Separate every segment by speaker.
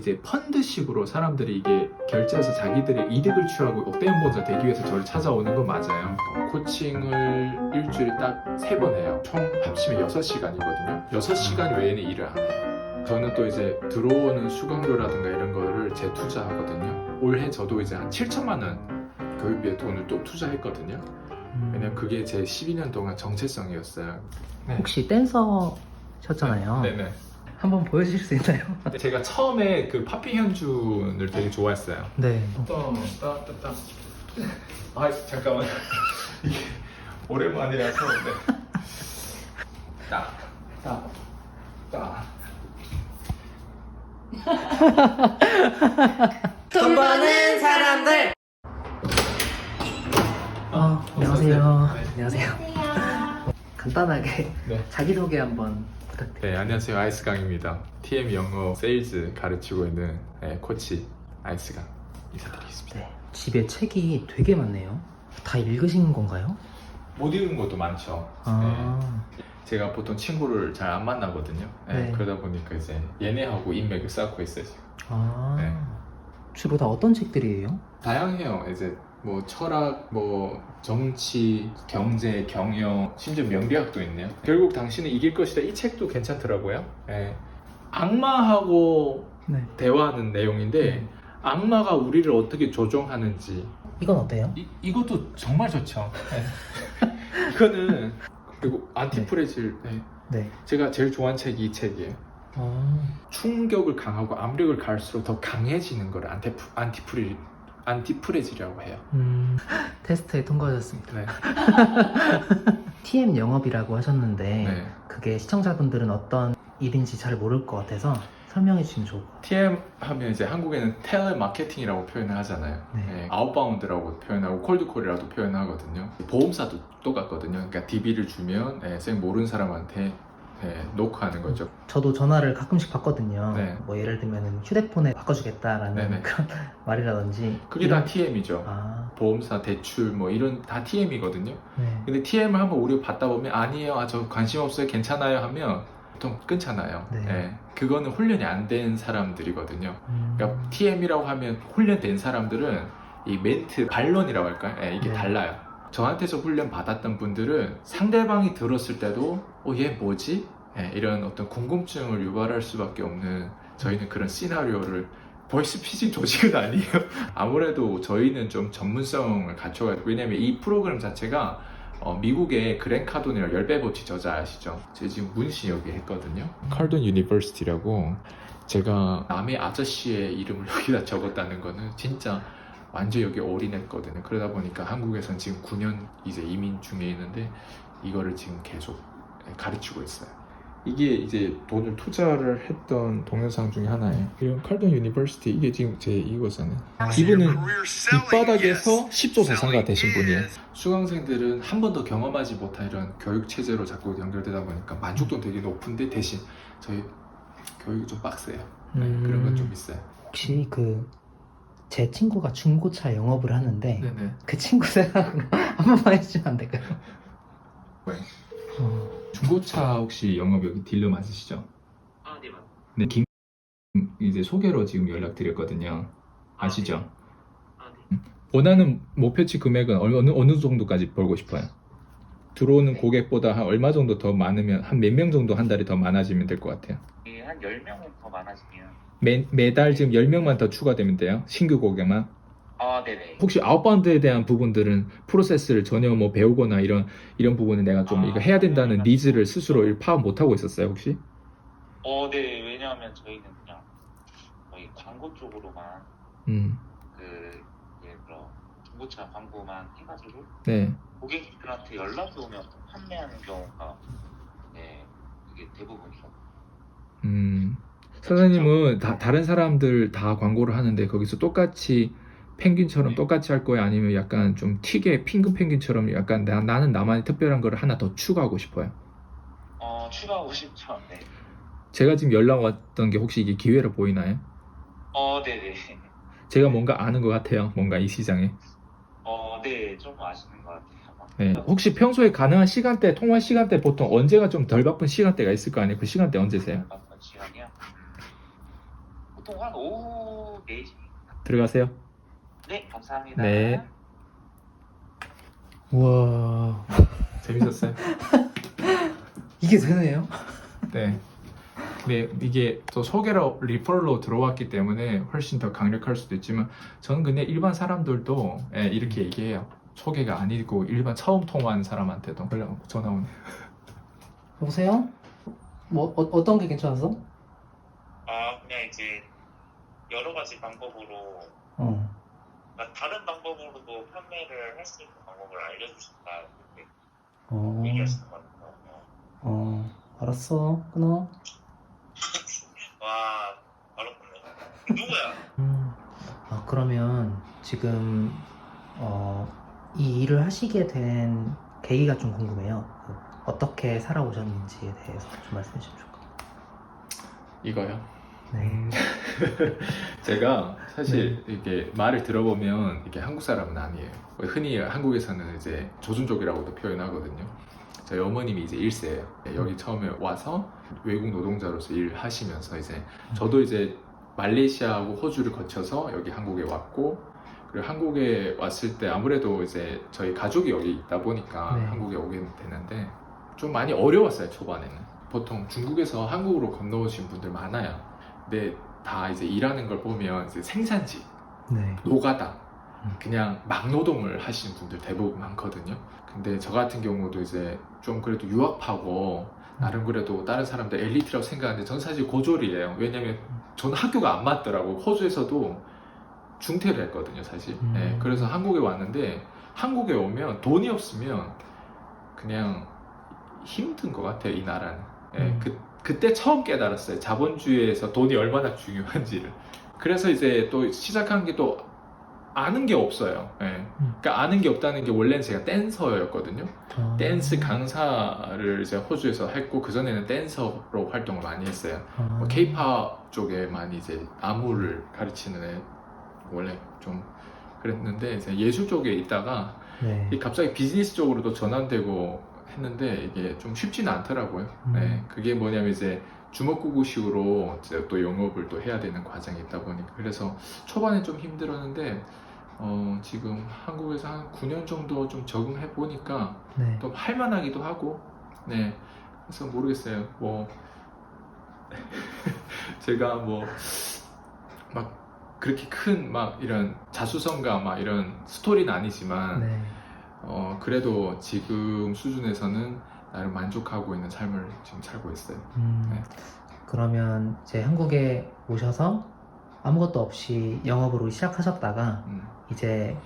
Speaker 1: 이제 펀드식으로 사람들이 이게 결제해서 자기들의 이득을 취하고 롯데연보자 되기 위해서 저를 찾아오는 건 맞아요. 코칭을 일주일에 딱 세 번 해요. 총 합치면 6시간이거든요. 6시간 외에는 일을 안 해요. 저는 또 이제 들어오는 수강료라든가 이런 거를 재투자하거든요. 올해 저도 이제 한 7천만 원 교육비에 돈을 또 투자했거든요.
Speaker 2: 음,
Speaker 1: 왜냐면 그게 제 12년 동안 정체성이었어요. 네.
Speaker 2: 혹시 댄서셨잖아요.
Speaker 1: 네네.
Speaker 2: 한번 보여주실 수 있나요?
Speaker 1: 제가 처음에 그 파피 현준을 되게 좋아했어요.
Speaker 2: 네.
Speaker 1: 따따따따. 아 잠깐만 이게 오랜만이라서 네. 따 따 따
Speaker 3: 돈 버는 사람들.
Speaker 2: 아, 안녕하세요. 안녕하세요. 간단하게
Speaker 1: 네.
Speaker 2: 자기소개 한번 부탁드립니다.
Speaker 1: 네 안녕하세요 아이스강입니다. TM 영어 세일즈 가르치고 있는 네, 코치 아이스강 인사드리겠습니다.
Speaker 2: 네. 집에 책이 되게 많네요. 다 읽으신 건가요?
Speaker 1: 못 읽은 것도 많죠.
Speaker 2: 아,
Speaker 1: 제가 보통 친구를 잘 안 만나거든요. 네,
Speaker 2: 네.
Speaker 1: 그러다 보니까 이제 얘네하고 인맥을 쌓고 있어요 지금.
Speaker 2: 아.
Speaker 1: 네.
Speaker 2: 주로 다 어떤 책들이에요?
Speaker 1: 다양해요. 이제 뭐 철학, 뭐 정치, 경제, 경영, 심지어 명리학도 있네요. 결국 당신은 이길 것이다. 이 책도 괜찮더라고요. 예. 악마하고
Speaker 2: 네.
Speaker 1: 대화하는 내용인데 악마가 우리를 어떻게 조종하는지
Speaker 2: 이건 어때요?
Speaker 1: 이, 이것도 정말 좋죠. 예. 그거는 그리고 안티프레질 예.
Speaker 2: 네.
Speaker 1: 제가 제일 좋아하는 책이 이 책이에요.
Speaker 2: 아,
Speaker 1: 충격을 강하고 압력을 가할수록 더 강해지는 걸 안티프, 안티프레, 안티프레질이라고 해요.
Speaker 2: 음, 테스트에 통과하셨습니다.
Speaker 1: 네.
Speaker 2: TM 영업이라고 하셨는데
Speaker 1: 네.
Speaker 2: 그게 시청자분들은 어떤 일인지 잘 모를 것 같아서 설명해 주시면 좋을 것 같아요.
Speaker 1: TM 하면 이제 한국에는 텔레마케팅이라고 표현을 하잖아요.
Speaker 2: 네.
Speaker 1: 네, 아웃바운드라고 표현하고 콜드콜이라도 표현하거든요. 보험사도 똑같거든요. 그러니까 DB를 주면 네, 생 모르는 사람한테 네, 노크하는 거죠.
Speaker 2: 저도 전화를 가끔씩 받거든요.
Speaker 1: 네.
Speaker 2: 뭐 예를 들면 휴대폰에 바꿔주겠다라는
Speaker 1: 네네.
Speaker 2: 그런 말이라든지
Speaker 1: 그게
Speaker 2: 이런-
Speaker 1: 다 TM이죠.
Speaker 2: 아,
Speaker 1: 보험사 대출 뭐 이런 다 TM이거든요.
Speaker 2: 네.
Speaker 1: 근데 TM을 한번 우리 받다 보면 아니에요, 아, 저 관심 없어요, 괜찮아요 하면 보통 끊잖아요.
Speaker 2: 네.
Speaker 1: 네, 그거는 훈련이 안 된 사람들이거든요.
Speaker 2: 음,
Speaker 1: 그러니까 TM이라고 하면 훈련된 사람들은 이 멘트 반론이라고 할까요? 예, 이게
Speaker 2: 네.
Speaker 1: 달라요. 저한테서 훈련 받았던 분들은 상대방이 들었을 때도 어 얘 뭐지? 예, 이런 어떤 궁금증을 유발할 수밖에 없는 저희는 그런 시나리오를 보이스피싱 조직은 아니에요. 아무래도 저희는 좀 전문성을 갖춰가지고 왜냐면 이 프로그램 자체가 어, 미국의 그랜 카돈이라고 열배버치 저자 아시죠? 제가 지금 문신 여기 했거든요. 카돈 유니버시티라고 제가 남의 아저씨의 이름을 여기다 적었다는 거는 진짜 완전 여기 올인했거든요. 그러다 보니까 한국에선 지금 9년 이제 이민 중에 있는데 이거를 지금 계속 가르치고 있어요. 이게 이제 돈을 투자를 했던 동영상 중에 하나예요. 이런 칼돈 유니버시티 이게 지금 제 이거잖아요. 이분은 밑바닥에서 10조 자산가 되신 분이에요. 수강생들은 한 번도 경험하지 못한 이런 교육 체제로 자꾸 연결되다 보니까 만족도는 되게 높은데 대신 저희 교육이 좀 빡세요. 네,
Speaker 2: 음.
Speaker 1: 그런 건 좀 있어요.
Speaker 2: 혹시 그 제 친구가 중고차 영업을 하는데
Speaker 1: 네네.
Speaker 2: 그 친구 생각으로 한 번만 해주시면 안 될까요?
Speaker 1: 왜?
Speaker 2: 어,
Speaker 1: 중고차 혹시 영업 여기 딜러 맞으시죠?
Speaker 3: 아, 네, 맞.
Speaker 1: 네, 김 이제 소개로 지금 연락드렸거든요. 아시죠?
Speaker 3: 아, 네.
Speaker 1: 원하는 목표치 금액은 어느 어느 정도까지 벌고 싶어요? 들어오는 고객보다 한 얼마 정도 더 많으면 한 몇 명 정도 한 달에 더 많아지면 될 것 같아요.
Speaker 3: 예, 한 10명은 더 많아지면.
Speaker 1: 매, 매달 지금 10명만 더 추가되면 돼요. 신규 고객만.
Speaker 3: 아, 네네.
Speaker 1: 혹시 아웃바운드에 대한 부분들은 프로세스를 전혀 뭐 배우거나 이런 이런 부분은 내가 좀
Speaker 3: 아,
Speaker 1: 이거 해야 된다는
Speaker 3: 네,
Speaker 1: 니즈를 스스로 파악 못 하고 있었어요, 혹시?
Speaker 3: 어, 네. 왜냐하면 저희는 그냥 거의 광고 쪽으로만
Speaker 1: 음.
Speaker 3: 그 예를 들어 중고차 광고만 해가지고
Speaker 1: 네.
Speaker 3: 고객들한테 연락이 오면 판매하는 경우가 네, 그게 대부분이죠.
Speaker 1: 음. 사장님은 다, 다른 사람들 다 광고를 하는데 거기서 똑같이 펭귄처럼
Speaker 3: 네.
Speaker 1: 똑같이 할 거예요? 아니면 약간 좀 튀게 핑크 펭귄처럼 약간 나, 나는 나만의 특별한 거를 하나 더 추가하고 싶어요?
Speaker 3: 어, 추가하고 싶죠. 네.
Speaker 1: 제가 지금 연락 왔던 게 혹시 이게 기회로 보이나요?
Speaker 3: 어, 네네.
Speaker 1: 제가 뭔가 아는 것 같아요. 뭔가 이 시장에.
Speaker 3: 어, 네. 조금 아시는 것 같아요.
Speaker 1: 네. 혹시 평소에 가능한 시간대, 통화 시간대 보통 언제가 좀 덜 바쁜 시간대가 있을 거 아니에요? 그 시간대 언제세요?
Speaker 3: 음, 보통 한 오후 4시.
Speaker 1: 들어가세요.
Speaker 3: 네, 감사합니다.
Speaker 1: 네.
Speaker 2: 우와
Speaker 1: 재밌었어요?
Speaker 2: 이게 되네요?
Speaker 1: 네. 네, 이게 또 소개로 리퍼럴로 들어왔기 때문에 훨씬 더 강력할 수도 있지만 저는 근데 일반 사람들도 예, 이렇게 얘기해요. 소개가 아니고 일반 처음 통화하는 사람한테도 연락 전화 오네.
Speaker 2: 여보세요? 뭐 어, 어떤 게 괜찮았어?
Speaker 3: 아, 그냥 이제 여러 가지 방법으로
Speaker 2: 어.
Speaker 3: 그러니까 다른 방법으로도 판매를 할 수 있는 방법을 알려주신다 이렇게
Speaker 2: 어.
Speaker 3: 얘기하시는 것 같아요.
Speaker 2: 어. 알았어. 끊어.
Speaker 3: 와, 어렵네. 누구야?
Speaker 2: 음. 아 그러면 지금 어, 이 일을 하시게 된 계기가 좀 궁금해요. 그 어떻게 살아오셨는지에 대해서 좀 말씀해 주시면 좋을 것 같아요.
Speaker 1: 이거요.
Speaker 2: 네.
Speaker 1: 제가 사실 이게 말을 들어보면 이게 한국 사람은 아니에요. 흔히 한국에서는 이제 조준족이라고도 표현하거든요. 저희 어머님이 이제 1세예요. 여기 처음에 와서 외국 노동자로서 일하시면서 이제 저도 이제 말레이시아하고 호주를 거쳐서 여기 한국에 왔고 그리고 한국에 왔을 때 아무래도 이제 저희 가족이 여기 있다 보니까
Speaker 2: 네.
Speaker 1: 한국에 오게 되는데 좀 많이 어려웠어요 초반에는. 보통 중국에서 한국으로 건너오신 분들 많아요. 근데 다 이제 일하는 걸 보면 이제 생산직
Speaker 2: 네.
Speaker 1: 노가다
Speaker 2: 음.
Speaker 1: 그냥 막노동을 하시는 분들 대부분 많거든요. 근데 저 같은 경우도 이제 좀 그래도 유학하고 나름 그래도 다른 사람들 엘리트라고 생각하는데 전 사실 고졸이에요. 왜냐면 저는 학교가 안 맞더라고. 호주에서도 중퇴를 했거든요 사실.
Speaker 2: 음.
Speaker 1: 네, 그래서 한국에 왔는데 한국에 오면 돈이 없으면 그냥 힘든 것 같아요 이 나라는 예,
Speaker 2: 음.
Speaker 1: 그, 그때 처음 깨달았어요 자본주의에서 돈이 얼마나 중요한지를 그래서 이제 또 시작한 게 또 아는 게 없어요 예.
Speaker 2: 음.
Speaker 1: 그러니까 아는 게 없다는 게 원래는 제가 댄서였거든요
Speaker 2: 아.
Speaker 1: 댄스 강사를 이제 호주에서 했고 그전에는 댄서로 활동을 많이 했어요
Speaker 2: 아.
Speaker 1: 뭐 케이팝 쪽에 많이 이제 안무를 가르치는 애 원래 좀 그랬는데 이제 예술 쪽에 있다가
Speaker 2: 네.
Speaker 1: 이 갑자기 비즈니스 쪽으로도 전환되고 했는데 이게 좀 쉽지는 않더라고요.
Speaker 2: 음.
Speaker 1: 네, 그게 뭐냐면 이제 주먹구구식으로 이제 또 영업을 또 해야 되는 과정이 있다 보니까 그래서 초반에 좀 힘들었는데 어, 지금 한국에서 한 9년 정도 좀 적응해 보니까
Speaker 2: 네.
Speaker 1: 또 할만하기도 하고 네 그래서 모르겠어요 뭐 제가 뭐 막 그렇게 큰 막 이런 자수성가 막 이런 스토리는 아니지만
Speaker 2: 네.
Speaker 1: 어 그래도 지금 수준에서는 나름 만족하고 있는 삶을 지금 살고 있어요
Speaker 2: 음,
Speaker 1: 네.
Speaker 2: 그러면 이제 한국에 오셔서 아무것도 없이 영업으로 시작하셨다가
Speaker 1: 음,
Speaker 2: 이제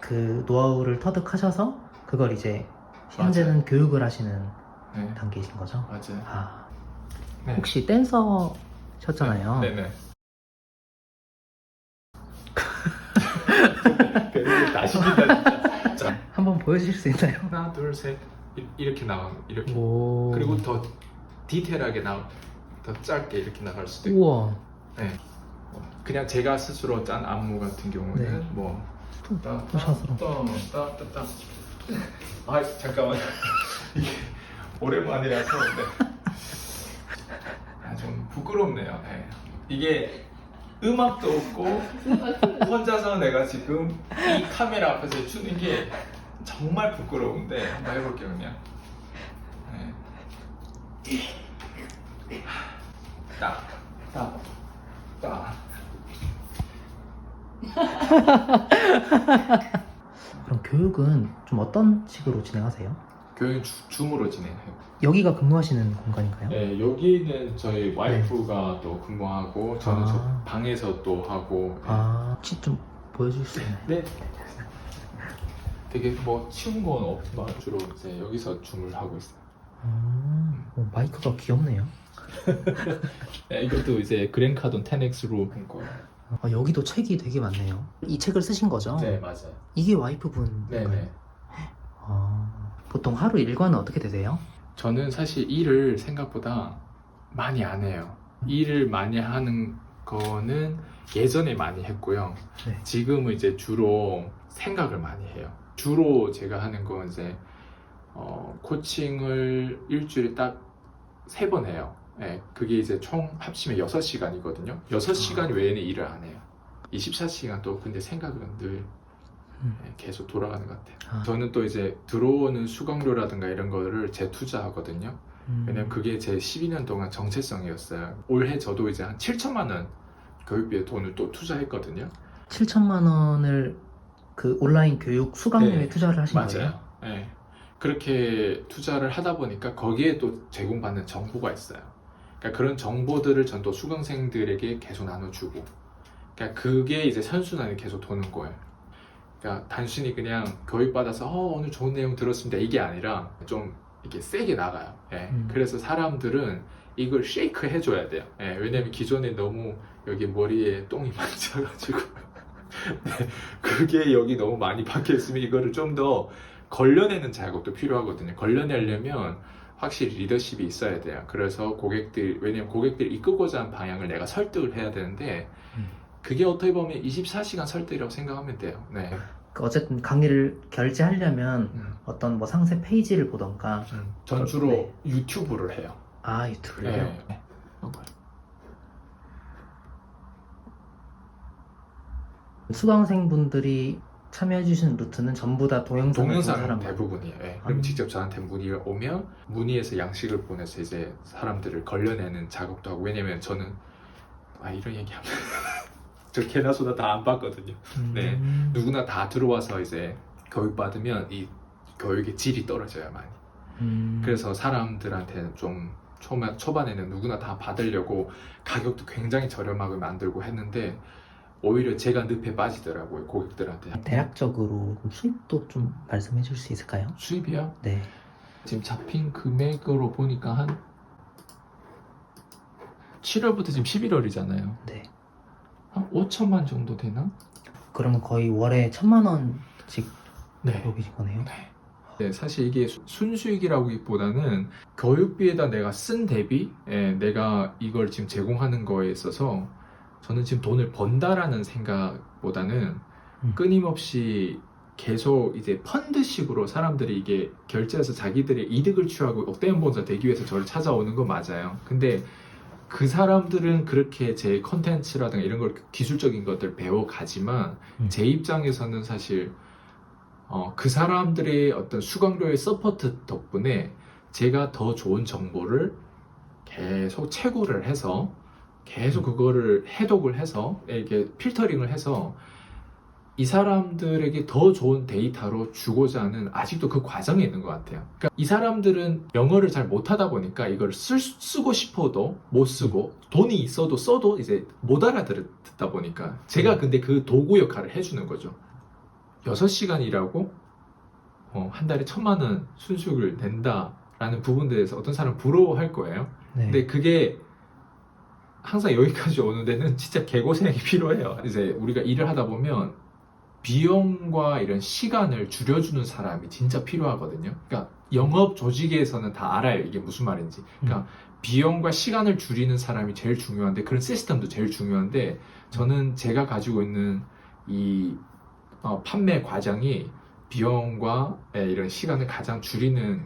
Speaker 2: 그 노하우를 터득하셔서 그걸 이제 현재는 교육을 하시는
Speaker 1: 네
Speaker 2: 단계이신 거죠?
Speaker 1: 맞아요
Speaker 2: 아,
Speaker 1: 네.
Speaker 2: 혹시 댄서셨잖아요.
Speaker 1: 네네 다시 긴다 진짜
Speaker 2: 한번 보여주실 수 있나요?
Speaker 1: 하나 둘 셋 이렇게 나와 이렇게
Speaker 2: 오.
Speaker 1: 그리고 더 디테일하게 나, 더 짧게 이렇게 나갈 수도 있고
Speaker 2: 우와.
Speaker 1: 네. 어, 그냥 제가 스스로 짠 안무 같은 경우는
Speaker 2: 네.
Speaker 1: 뭐
Speaker 2: 샷으로.
Speaker 1: 따따따따 아 잠깐만 이게 오랜만이라서 네. 아, 좀 부끄럽네요 네. 이게 음악도 없고 혼자서 내가 지금 이 카메라 앞에서 추는 게 정말 부끄러운데 한번 해볼게요 그냥 네. 딱, 딱, 딱.
Speaker 2: 그럼 교육은 좀 어떤 식으로 진행하세요?
Speaker 1: 교육 주, 줌으로 진행해요.
Speaker 2: 여기가 근무하시는 공간인가요?
Speaker 1: 네, 여기는 저희 와이프가 또 근무하고 저는 저
Speaker 2: 아.
Speaker 1: 방에서 또 하고. 네.
Speaker 2: 아, 혹시 좀 보여줄 수 있나요?
Speaker 1: 네. 되게 뭐 쉬운 건 없지만 주로 이제 여기서 줌을 하고 있어요.
Speaker 2: 아, 오, 마이크가 귀엽네요.
Speaker 1: 네, 이것도 이제 그랜카돈 10X로 한 거예요.
Speaker 2: 아, 여기도 책이 되게 많네요. 이 책을 쓰신 거죠?
Speaker 1: 네, 맞아요.
Speaker 2: 이게 와이프분.
Speaker 1: 네 네.
Speaker 2: 아, 보통 하루 일과는 어떻게 되세요?
Speaker 1: 저는 사실 일을 생각보다 많이 안 해요. 일을 많이 하는 거는 예전에 많이 했고요.
Speaker 2: 네.
Speaker 1: 지금은 이제 주로 생각을 많이 해요. 주로 제가 하는 건 이제 어, 코칭을 일주일에 딱 세 번 해요. 예, 그게 이제 총 합치면 6시간이거든요. 6시간 외에는 일을 안 해요. 24시간 또 근데 생각은 늘
Speaker 2: 음.
Speaker 1: 예, 계속 돌아가는 것 같아요.
Speaker 2: 아,
Speaker 1: 저는 또 이제 들어오는 수강료라든가 이런 거를 재투자하거든요.
Speaker 2: 음.
Speaker 1: 왜냐면 그게 제 12년 동안 정체성이었어요. 올해 저도 이제 한 7천만 원 교육비에 돈을 또 투자했거든요.
Speaker 2: 7천만 원을 그 온라인 교육 수강료에
Speaker 1: 네,
Speaker 2: 투자를 하신
Speaker 1: 맞아요.
Speaker 2: 거예요?
Speaker 1: 예. 그렇게 투자를 하다 보니까 거기에 또 제공받는 정보가 있어요. 그러니까 그런 정보들을 전 또 수강생들에게 계속 나눠주고, 그러니까 그게 이제 선순환이 계속 도는 거예요. 그러니까 단순히 그냥 교육 받아서 어, 오늘 좋은 내용 들었습니다 이게 아니라 좀 이렇게 세게 나가요. 예.
Speaker 2: 음.
Speaker 1: 그래서 사람들은 이걸 쉐이크 해줘야 돼요. 예. 왜냐면 기존에 너무 여기 머리에 똥이 많아가지고 네. 그게 여기 너무 많이 박혀 있으면 이거를 좀 더 걸려내는 작업도 필요하거든요. 걸려내려면 확실히 리더십이 있어야 돼요. 그래서 고객들, 왜냐면 고객들이 이끌고자 하는 방향을 내가 설득을 해야 되는데,
Speaker 2: 음.
Speaker 1: 그게 어떻게 보면 24시간 설득이라고 생각하면 돼요. 네.
Speaker 2: 그 어쨌든 강의를 결제하려면
Speaker 1: 음.
Speaker 2: 어떤 뭐 상세 페이지를 보던가
Speaker 1: 전 주로
Speaker 2: 네.
Speaker 1: 유튜브를 해요.
Speaker 2: 아 유튜브요?
Speaker 1: 네.
Speaker 2: 수강생분들이 참여해주시는 루트는 전부 다 동영상을 본
Speaker 1: 동영상
Speaker 2: 사람
Speaker 1: 대부분이에요. 예. 그럼
Speaker 2: 음.
Speaker 1: 직접 저한테 문의가 오면 문의해서 양식을 보내서 이제 사람들을 걸려내는 작업도 하고 왜냐면 저는 아 이런 얘기하면 저 개나 소나 다 안 봤거든요. 네.
Speaker 2: 음.
Speaker 1: 누구나 다 들어와서 이제 교육 받으면 이 교육의 질이 떨어져요 많이.
Speaker 2: 음.
Speaker 1: 그래서 사람들한테 좀 초반, 초반에는 누구나 다 받으려고 가격도 굉장히 저렴하게 만들고 했는데 오히려 제가 늪에 빠지더라고요 고객들한테.
Speaker 2: 대략적으로 수입도 좀 말씀해 줄 수 있을까요?
Speaker 1: 수입이요?
Speaker 2: 네.
Speaker 1: 지금 잡힌 금액으로 보니까 한 7월부터 지금 11월이잖아요.
Speaker 2: 네.
Speaker 1: 한 5천만 정도 되나?
Speaker 2: 그러면 거의 월에 천만 원씩
Speaker 1: 네.
Speaker 2: 벌고 계신 거네요?
Speaker 1: 네, 사실 이게 수- 순수익이라기보다는 교육비에다 내가 쓴 대비 예, 내가 이걸 지금 제공하는 거에 있어서 저는 지금 돈을 번다라는 생각보다는
Speaker 2: 음.
Speaker 1: 끊임없이 계속 이제 펀드식으로 사람들이 이게 결제해서 자기들의 이득을 취하고 억대연 본사 되기 위해서 저를 찾아오는 건 맞아요. 근데 그 사람들은 그렇게 제 컨텐츠라든가 이런 걸 기술적인 것들 배워가지만
Speaker 2: 음.
Speaker 1: 제 입장에서는 사실 어, 그 사람들의 어떤 수강료의 서포트 덕분에 제가 더 좋은 정보를 계속 채굴을 해서 계속 그거를 해독을 해서 이렇게 필터링을 해서 이 사람들에게 더 좋은 데이터로 주고자 하는 아직도 그 과정에 있는 것 같아요. 그러니까 이 사람들은 영어를 잘 못하다 보니까 이걸 쓸, 쓰고 싶어도 못 쓰고 돈이 있어도 써도 이제 못 알아듣다 보니까 제가 근데 그 도구 역할을 해주는 거죠. 6시간 일하고 어, 한 달에 천만 원 순수익을 낸다라는 부분에 대해서 어떤 사람 은 부러워할 거예요.
Speaker 2: 네.
Speaker 1: 근데 그게 항상 여기까지 오는 데는 진짜 개고생이 필요해요. 이제 우리가 일을 하다 보면 비용과 이런 시간을 줄여주는 사람이 진짜 필요하거든요. 그러니까 영업 조직에서는 다 알아요. 이게 무슨 말인지. 그러니까 비용과 시간을 줄이는 사람이 제일 중요한데 그런 시스템도 제일 중요한데 저는 제가 가지고 있는 이 어, 판매 과정이 비용과 예, 이런 시간을 가장 줄이는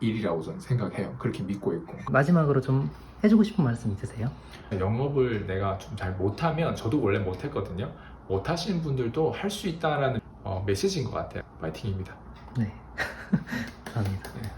Speaker 1: 일이라고 저는 생각해요. 그렇게 믿고 있고.
Speaker 2: 마지막으로 좀 해주고 싶은 말씀 있으세요?
Speaker 1: 영업을 내가 좀 잘 못하면 저도 원래 못했거든요. 못하시는 분들도 할 수 있다라는 어, 메시지인 것 같아요. 파이팅입니다.
Speaker 2: 네. 감사합니다.
Speaker 1: 네.